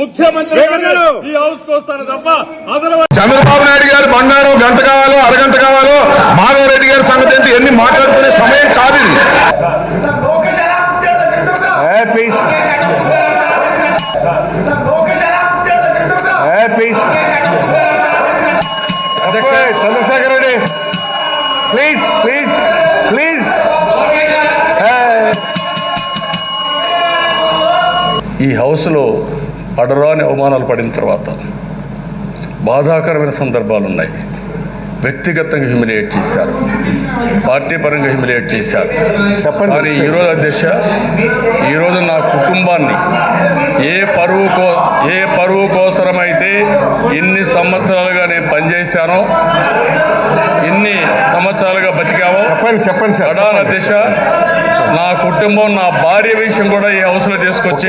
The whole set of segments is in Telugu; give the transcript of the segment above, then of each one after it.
ముఖ్యమంత్రి గారు ఈ హౌస్కు వస్తాను తప్ప అదనవైన చంద్రబాబు నాయుడు గారు బంగారం గంట కావాలో అరగంట కావాలో మాధవరెడ్డి గారి సంగతి ఏంటి? ఎన్ని మాట్లాడుకునే సమయం కాదు ఇది. Chandrashekar Reddy. Please please please ఈ హౌస్లో పడరాని అవమానాలు పడిన తర్వాత బాధాకరమైన సందర్భాలు ఉన్నాయి వ్యక్తిగతంగా హ్యూమిలియేట్ చేశారు. పార్టీ పరంగా హ్యూమిలియేట్ చేశారు. చెప్పండి. కానీ ఈరోజు అధ్యక్ష ఈరోజు నా కుటుంబాన్ని ఏ పరువు కో ఏ పరువు కోసరమైతే ఇన్ని సంవత్సరాలుగా నేను పనిచేశానో ఇన్ని సంవత్సరాలుగా బతికామో చెప్పండి చెప్పండి సార్. ప్రధాన దిశ నా కుటుంబం నా భార్య విషయం కూడా ఈ హౌస్లో ఒక్క తీసుకొచ్చి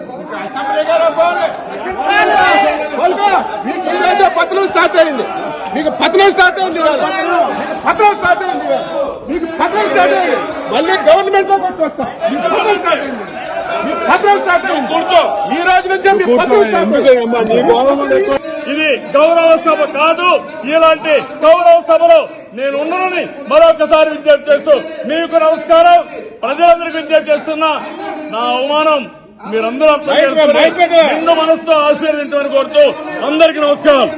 మీకు ఈ రోజే పత్రం స్టార్ట్ అయింది మీకు పత్రం స్టార్ట్ అయింది పత్రం స్టార్ట్ అయింది మీకు పత్రం స్టార్ట్ అయింది మళ్ళీ గవర్నమెంట్లో కొట్టుకొస్తాం మీకు పత్రం స్టార్ట్ అయింది మీకు పత్రం స్టార్ట్ అయింది కూర్చో ఈ రోజు నుంచే మీ పత్రం స్టార్ట్ ఇది గౌరవ సభ కాదు. ఇలాంటి గౌరవ సభలో నేను ఉండనని మరొకసారి విజ్ఞప్తి చేస్తూ మీకు నమస్కారం. ప్రజలందరికీ విజ్ఞప్తి చేస్తున్నా. నా అవమానం మీరందరూ మనసుతో ఆశీర్వదించమని కోరుతూ అందరికీ నమస్కారం.